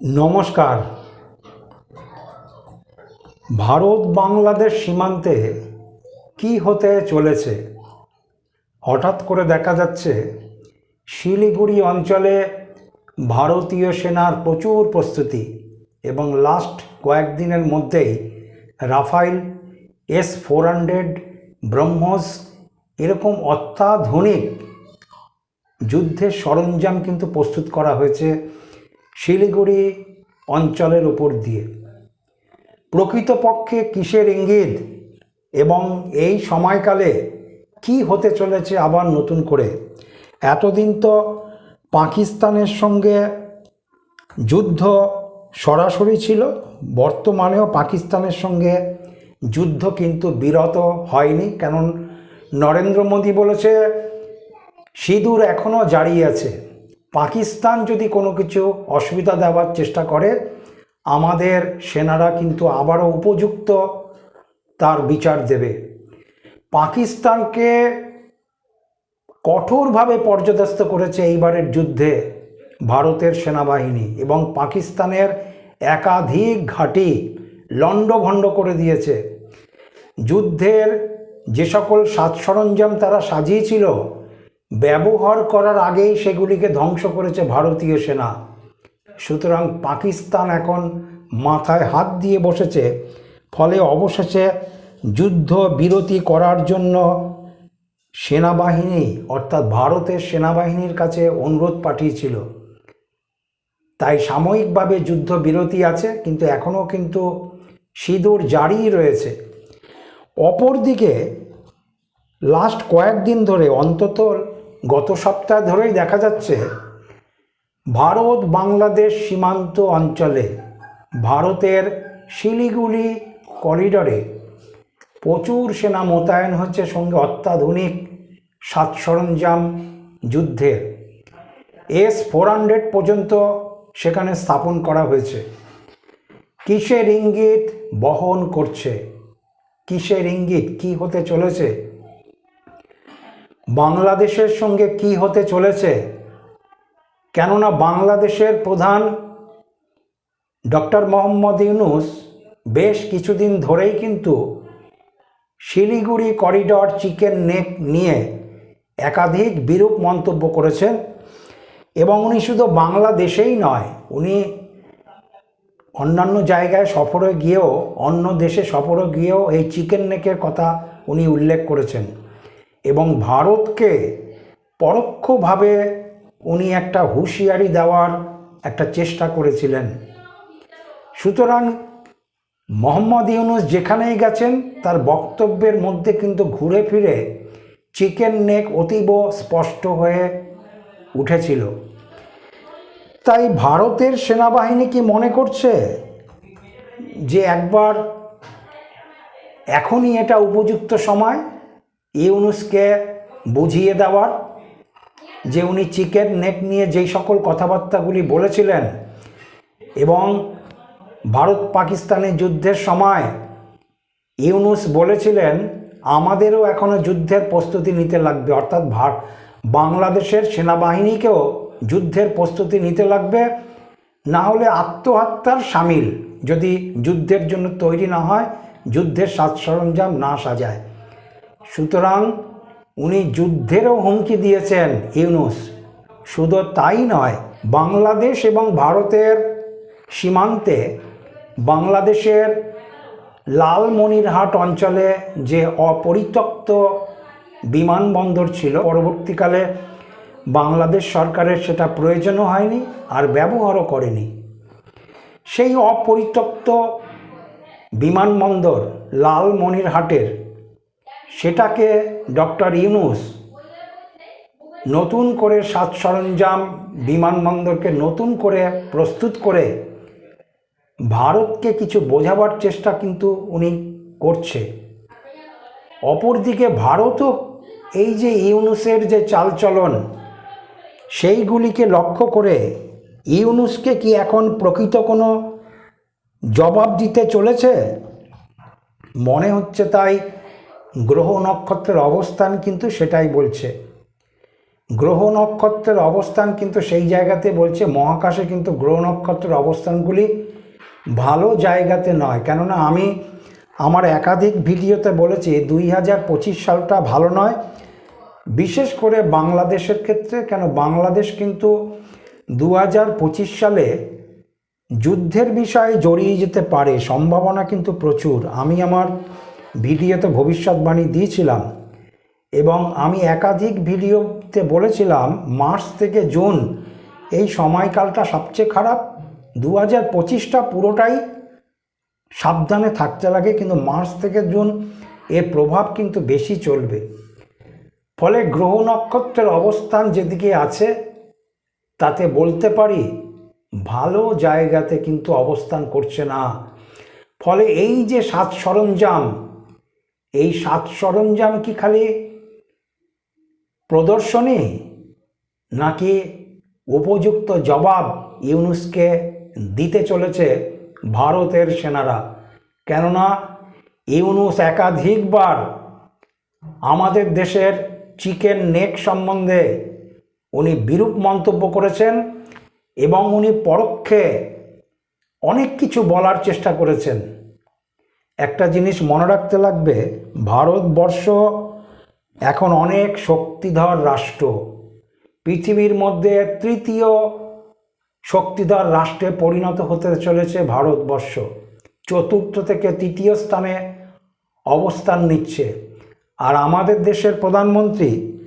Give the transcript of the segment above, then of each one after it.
নমস্কার। ভারত বাংলাদেশ সীমান্তে কি হতে চলেছে? হঠাৎ করে দেখা যাচ্ছে, শিলিগুড়ি অঞ্চলে ভারতীয় সেনার প্রচুর প্রস্তুতি এবং লাস্ট কয়েকদিনের মধ্যেই Rafale S four hundred BrahMos এরকম অত্যাধুনিক যুদ্ধের সরঞ্জাম কিন্তু প্রস্তুত করা হয়েছে। শিলিগুড়ি অঞ্চলের উপর দিয়ে। প্রকৃতপক্ষে কিসের ইঙ্গিত এবং এই সময়কালে কি হতে চলেছে আবার নতুন করে? এতদিন তো পাকিস্তানের সঙ্গে যুদ্ধ সরাসরি ছিল, বর্তমানেও পাকিস্তানের সঙ্গে যুদ্ধ কিন্তু বিরত হয়নি। কারণ নরেন্দ্র মোদী বলেছে, সিঁদুর এখনও জারি আছে। পাকিস্তান যদি কোনো কিছু অসুবিধা দেওয়ার চেষ্টা করে, আমাদের সেনারা কিন্তু আবারও উপযুক্ত তার বিচার দেবে। পাকিস্তানকে কঠোরভাবে পর্যদস্ত করেছে এইবারের যুদ্ধে ভারতের সেনাবাহিনী এবং পাকিস্তানের একাধিক ঘাঁটি লণ্ডভণ্ড করে দিয়েছে। যুদ্ধের যে সকল সাজ সরঞ্জাম তারা সাজিয়েছিল ব্যবহার করার আগেই সেগুলিকে ধ্বংস করেছে ভারতীয় সেনা। সুতরাং পাকিস্তান এখন মাথায় হাত দিয়ে বসেছে। ফলে অবশেষে যুদ্ধ বিরতি করার জন্য সেনাবাহিনী, অর্থাৎ ভারতের সেনাবাহিনীর কাছে অনুরোধ পাঠিয়েছিল। তাই সাময়িকভাবে যুদ্ধ বিরতি আছে, কিন্তু এখনও কিন্তু সিঁদুর জারি রয়েছে। অপরদিকে, লাস্ট কয়েকদিন ধরে অন্তত গত সপ্তাহ ধরেই দেখা যাচ্ছে, ভারত বাংলাদেশ সীমান্ত অঞ্চলে, ভারতের শিলিগুড়ি করিডরে প্রচুর সেনা মোতায়েন হচ্ছে সঙ্গে অত্যাধুনিক সাজ সরঞ্জাম যুদ্ধের। এস ফোর হান্ড্রেড পর্যন্ত সেখানে স্থাপন করা হয়েছে। কিসের ইঙ্গিত বহন করছে? কিসের ইঙ্গিত? কি হতে চলেছে? বাংলাদেশের সঙ্গে কি হতে চলেছে? কেননা বাংলাদেশের প্রধান ডক্টর মোহাম্মদ ইউনুস বেশ কিছুদিন ধরেই কিন্তু শিলিগুড়ি করিডর চিকেন নেক নিয়ে একাধিক বিরূপ মন্তব্য করেছেন এবং উনি শুধু বাংলাদেশেই নয়, উনি অন্যান্য জায়গায় সফরে গিয়েও, অন্য দেশে সফরে গিয়েও এই চিকেন নেকের কথা উনি উল্লেখ করেছেন। এবং ভারতকে পরোক্ষভাবে উনি একটা হুঁশিয়ারি দেওয়ার একটা চেষ্টা করেছিলেন। সুতরাং মোহাম্মদ ইউনুস যেখানেই গেছেন, তার বক্তব্যের মধ্যে কিন্তু ঘুরে ফিরে চিকেন নেক অতীব স্পষ্ট হয়ে উঠেছিল। তাই ভারতের সেনাবাহিনী কি মনে করছে যে একবার এখনই এটা উপযুক্ত সময়? ইউনুসকে বুঝিয়ে দেওয়ার, যে উনি চিকেন নেট নিয়ে যেই সকল কথাবার্তাগুলি বলেছিলেন এবং ভারত পাকিস্তানের যুদ্ধের সময় ইউনুস বলেছিলেন, আমাদেরও এখনও যুদ্ধের প্রস্তুতি নিতে লাগবে, অর্থাৎ ভার, বাংলাদেশের সেনাবাহিনীকেও যুদ্ধের প্রস্তুতি নিতে লাগবে, না হলে আত্মহত্যার সামিল যদি যুদ্ধের জন্য তৈরি না হয়, যুদ্ধের সাজ সরঞ্জাম না সাজায়। সুতরাং উনি যুদ্ধেরও হুমকি দিয়েছেন ইউনুস। শুধু তাই নয়, বাংলাদেশ এবং ভারতের সীমান্তে বাংলাদেশের লালমনিরহাট অঞ্চলে যে অপরিত্যক্ত বিমানবন্দর ছিল, পরবর্তীকালে বাংলাদেশ সরকারের সেটা প্রয়োজনও হয়নি আর ব্যবহারও করেনি। সেই অপরিত্যক্ত বিমানবন্দর লালমনিরহাটের সেটাকে ডক্টর ইউনুস নতুন করে সাজ সরঞ্জাম বিমানবন্দরকে নতুন করে প্রস্তুত করে ভারতকে কিছু বোঝাবার চেষ্টা কিন্তু উনি করছে। অপরদিকে ভারতও এই যে ইউনুসের যে চালচলন, সেইগুলিকে লক্ষ্য করে ইউনুসকে কি এখন প্রকৃত কোনো জবাব দিতে চলেছে? মনে হচ্ছে তাই গ্রহ নক্ষত্রের অবস্থান কিন্তু সেটাই বলছে। গ্রহ নক্ষত্রের অবস্থান কিন্তু সেই জায়গাতে বলছে, মহাকাশে কিন্তু গ্রহ নক্ষত্রের অবস্থানগুলি ভালো জায়গাতে নয়। কেননা আমি আমার একাধিক ভিডিওতে বলেছি, দুই হাজার পঁচিশ সালটা ভালো নয়। বিশেষ করে বাংলাদেশের ক্ষেত্রে, কেন বাংলাদেশ কিন্তু দু হাজার পঁচিশ সালে যুদ্ধের বিষয়ে জড়িয়ে যেতে পারে, সম্ভাবনা কিন্তু প্রচুর। আমি আমার ভিডিওতে ভবিষ্যৎবাণী দিয়েছিলাম এবং আমি একাধিক ভিডিওতে বলেছিলাম, মার্চ থেকে জুন, এই সময়কালটা সবচেয়ে খারাপ। দু হাজার পঁচিশটা পুরোটাই সাবধানে থাকতে লাগে, কিন্তু মার্চ থেকে জুন এর প্রভাব কিন্তু বেশি চলবে। ফলে গ্রহ নক্ষত্রের অবস্থান যেদিকে আছে, তাতে বলতে পারি ভালো জায়গাতে কিন্তু অবস্থান করছে না। ফলে এই যে সাত সরঞ্জাম এই সাত সরঞ্জাম কি খালি প্রদর্শনী নাকি উপযুক্ত জবাব ইউনুসকে দিতে চলেছে ভারতের সেনারা? কেননা ইউনুস একাধিকবার আমাদের দেশের চিকেন নেক সম্বন্ধে উনি বিরূপ মন্তব্য করেছেন এবং উনি পরোক্ষে অনেক কিছু বলার চেষ্টা করেছেন। একটা জিনিস মনে রাখতে লাগবে, ভারতবর্ষ এখন অনেক শক্তিধর রাষ্ট্র। পৃথিবীর মধ্যে তৃতীয় শক্তিধর রাষ্ট্রে পরিণত হতে চলেছে ভারতবর্ষ। চতুর্থ থেকে তৃতীয় স্থানে অবস্থান নিচ্ছে। আর আমাদের দেশের প্রধানমন্ত্রী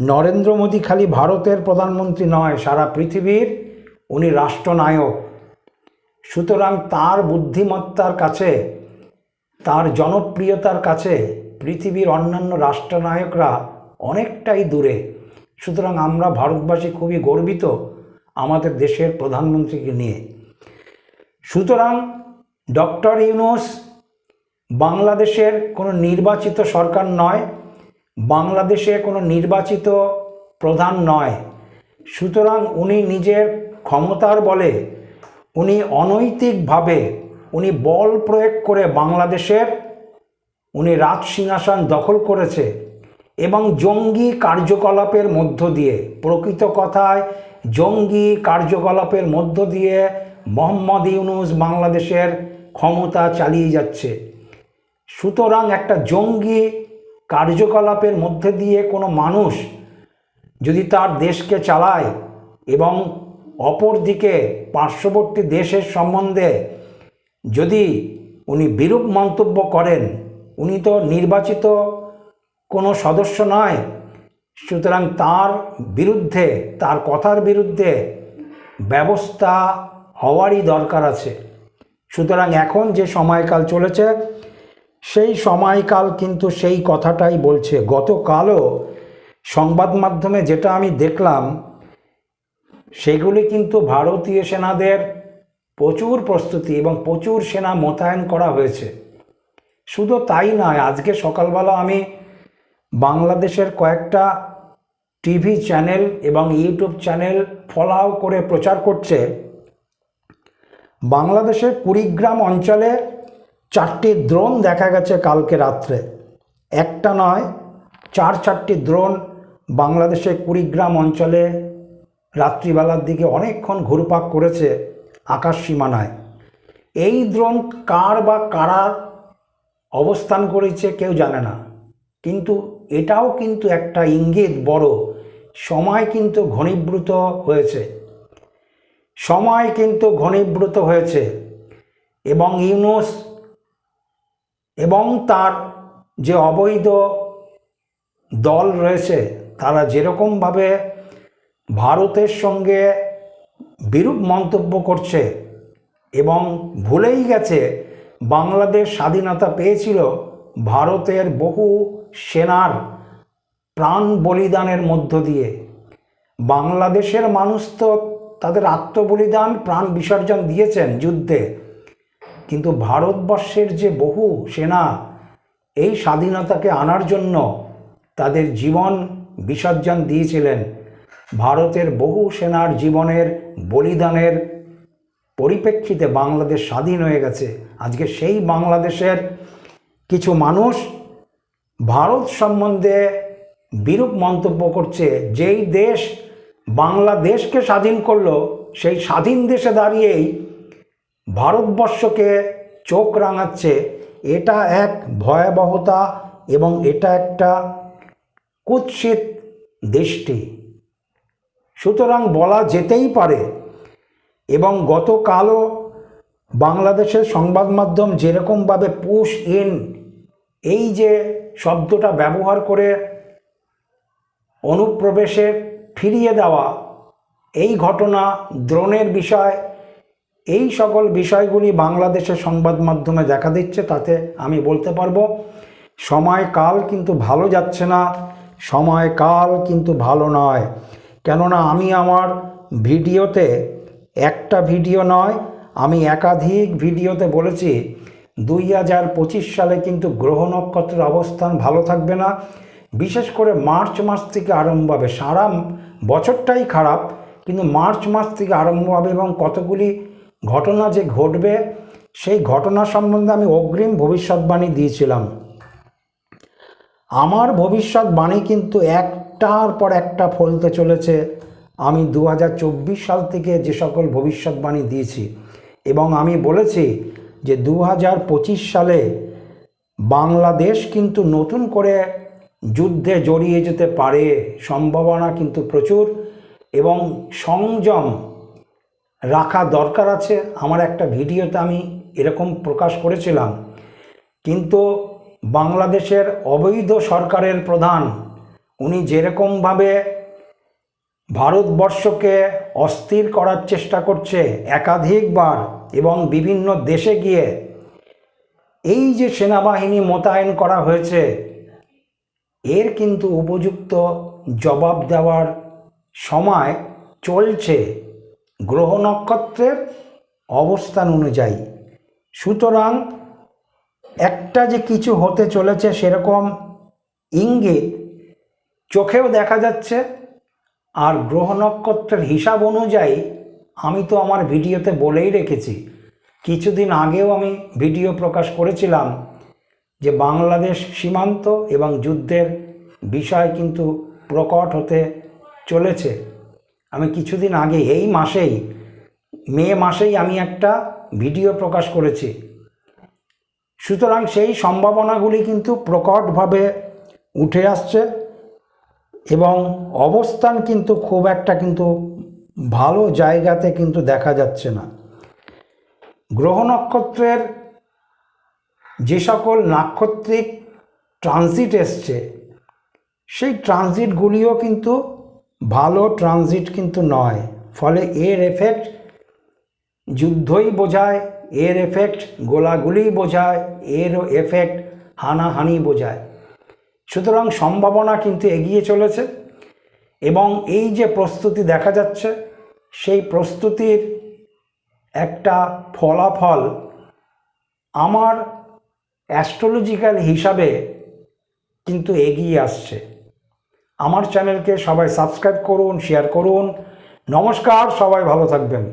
নরেন্দ্র মোদী খালি ভারতের প্রধানমন্ত্রী নয়, সারা পৃথিবীর উনি রাষ্ট্রনায়ক। সুতরাং তার বুদ্ধিমত্তার কাছে তার জনপ্রিয়তার কাছে পৃথিবীর অন্যান্য রাষ্ট্রনায়করা অনেকটাই দূরে। সুতরাং আমরা ভারতবাসী খুবই গর্বিত আমাদের দেশের প্রধানমন্ত্রীকে নিয়ে। সুতরাং ডক্টর ইউনুস বাংলাদেশের কোনো নির্বাচিত সরকার নয়, বাংলাদেশে কোনো নির্বাচিত প্রধান নয়। সুতরাং উনি নিজের ক্ষমতার বলে উনি অনৈতিকভাবে উনি বল প্রয়োগ করে বাংলাদেশের, উনি রাজ সিংহাসন দখল করেছে এবং জঙ্গি কার্যকলাপের মধ্য দিয়ে, প্রকৃত কথায় জঙ্গি কার্যকলাপের মধ্য দিয়ে মোহাম্মদ ইউনুস বাংলাদেশের ক্ষমতা চালিয়ে যাচ্ছে। সুতরাং একটা জঙ্গি কার্যকলাপের মধ্যে দিয়ে কোনো মানুষ যদি তার দেশকে চালায় এবং অপরদিকে পার্শ্ববর্তী দেশের সম্বন্ধে যদি উনি বিরূপ মন্তব্য করেন, উনি তো নির্বাচিত কোনো সদস্য নয়। সুতরাং তার বিরুদ্ধে, তার কথার বিরুদ্ধে ব্যবস্থা হওয়ারই দরকার আছে। সুতরাং এখন যে সময়কাল চলেছে, সেই সময়কাল কিন্তু সেই কথাটাই বলছে। গতকালও সংবাদ মাধ্যমে যেটা আমি দেখলাম, সেগুলি কিন্তু ভারতীয় সেনাদের প্রচুর প্রস্তুতি এবং প্রচুর সেনা মোতায়েন করা হয়েছে। শুধু তাই নয়, আজকে সকালবেলা আমি বাংলাদেশের কয়েকটা টিভি চ্যানেল এবং ইউটিউব চ্যানেল ফলাও করে প্রচার করছে। বাংলাদেশের কুড়িগ্রাম অঞ্চলে চারটি দ্রোন দেখা গেছে কালকে রাত্রে। একটা নয়, চার চারটি দ্রোন বাংলাদেশের কুড়িগ্রাম অঞ্চলে রাত্রিবেলার দিকে অনেকক্ষণ ঘুরপাক করেছে। আকাশ সীমানায়। এই দ্রোন কার বা কারা অবস্থান করেছে কেউ জানে না। কিন্তু এটাও কিন্তু একটা ইঙ্গিত বড়। সময় কিন্তু ঘনীভূত হয়েছে। সময় কিন্তু ঘনীভূত হয়েছে। এবং ইউনুস এবং তার যে অবৈধ দল রয়েছে, তারা যেরকমভাবে ভারতের সঙ্গে বিরূপ মন্তব্য করছে এবং ভুলেই গেছে, বাংলাদেশ স্বাধীনতা পেয়েছিল ভারতের বহু সেনার প্রাণ বলিদানের মধ্য দিয়ে। বাংলাদেশের মানুষ তো তাদের আত্মবলিদান, প্রাণ বিসর্জন দিয়েছেন যুদ্ধে। কিন্তু ভারতবর্ষের যে বহু সেনা এই স্বাধীনতাকে আনার জন্য তাদের জীবন বিসর্জন দিয়েছিলেন। ভারতের বহু সেনার জীবনের বলিদানের পরিপ্রেক্ষিতে বাংলাদেশ স্বাধীন হয়ে গেছে। আজকে সেই বাংলাদেশের কিছু মানুষ ভারত সম্বন্ধে বিরূপ মন্তব্য করছে, যেই দেশ বাংলাদেশকে স্বাধীন করল, সেই স্বাধীন দেশে দাঁড়িয়েই ভারতবর্ষকে চোখ রাঙাচ্ছে। এটা এক ভয়াবহতা এবং এটা একটা কুৎসিত দৃষ্টি। সুতরাং বলা যেতেই পারে এবং গতকালও বাংলাদেশের সংবাদ মাধ্যম যেরকমভাবে পুশ ইন এই যে শব্দটা ব্যবহার করে অনুপ্রবেশে ফিরিয়ে দেওয়া, এই ঘটনা, দ্রোণের বিষয়, এই সকল বিষয়গুলি বাংলাদেশের সংবাদ মাধ্যমে দেখা দিচ্ছে, তাতে আমি বলতে পারব, সময়কাল কিন্তু ভালো যাচ্ছে না, সময়কাল কিন্তু ভালো নয়। কেননা আমি আমার ভিডিওতে একটা ভিডিও নয়, আমি একাধিক ভিডিওতে বলেছি, দুই হাজার পঁচিশ সালে কিন্তু গ্রহ নক্ষত্রের অবস্থান ভালো থাকবে না। বিশেষ করে মার্চ মাস থেকে আরম্ভ হবে। সারা বছরটাই খারাপ, কিন্তু মার্চ মাস থেকে আরম্ভ হবে এবং কতগুলি ঘটনা যে ঘটবে, সেই ঘটনা সম্বন্ধে আমি অগ্রিম ভবিষ্যৎবাণী দিয়েছিলাম। আমার ভবিষ্যৎবাণী কিন্তু একটার পর একটা ফলতে চলেছে। আমি দু হাজার চব্বিশ সাল থেকে যে সকল ভবিষ্যৎবাণী দিয়েছি এবং আমি বলেছি যে দু হাজার পঁচিশ সালে বাংলাদেশ কিন্তু নতুন করে যুদ্ধে জড়িয়ে যেতে পারে, সম্ভাবনা কিন্তু প্রচুর এবং সংযম রাখা দরকার আছে। আমার একটা ভিডিওতে আমি এরকম প্রকাশ করেছিলাম। কিন্তু বাংলাদেশের অবৈধ সরকারের প্রধান উনি যেরকমভাবে ভারতবর্ষকে অস্থির করার চেষ্টা করছে একাধিকবার এবং বিভিন্ন দেশে গিয়ে, এই যে সেনাবাহিনী মোতায়েন করা হয়েছে, এর কিন্তু উপযুক্ত জবাব দেওয়ার সময় চলছে। গ্রহ নক্ষত্রের অবস্থান অনুযায়ী। সুতরাং একটা যে কিছু হতে চলেছে সেরকম ইঙ্গিত চোখেও দেখা যাচ্ছে, আর গ্রহ নক্ষত্রের হিসাব অনুযায়ী আমি তো আমার ভিডিওতে বলেই রেখেছি, কিছুদিন আগেও আমি ভিডিও প্রকাশ করেছিলাম যে বাংলাদেশ সীমান্ত এবং যুদ্ধের বিষয় কিন্তু প্রকট হতে চলেছে। আমি কিছুদিন আগে, এই মাসেই, মে মাসেই আমি একটা ভিডিও প্রকাশ করেছি। সুতরাং সেই সম্ভাবনাগুলি কিন্তু প্রকটভাবে উঠে আসছে। এবং অবস্থান কিন্তু খুব একটা কিন্তু ভালো জায়গাতে কিন্তু দেখা যাচ্ছে না। গ্রহ নক্ষত্রের যে সকল নাক্ষত্রিক ট্রানজিট এসছে, সেই ট্রানজিটগুলিও কিন্তু ভালো ট্রানজিট কিন্তু নয়। ফলে এর এফেক্ট যুদ্ধই বোঝায়, এর এফেক্ট গোলাগুলি বোঝায় এর এফেক্ট হানাহানি বোঝায়। সুতরাং সম্ভাবনা কিন্তু এগিয়ে চলেছে এবং এই যে প্রস্তুতি দেখা যাচ্ছে, সেই প্রস্তুতির একটা ফলাফল আমার অ্যাস্ট্রোলজিক্যাল হিসাবে কিন্তু এগিয়ে আসছে। আমার চ্যানেলকে সবাই সাবস্ক্রাইব করুন শেয়ার করুন। নমস্কার, সবাই ভালো থাকবেন।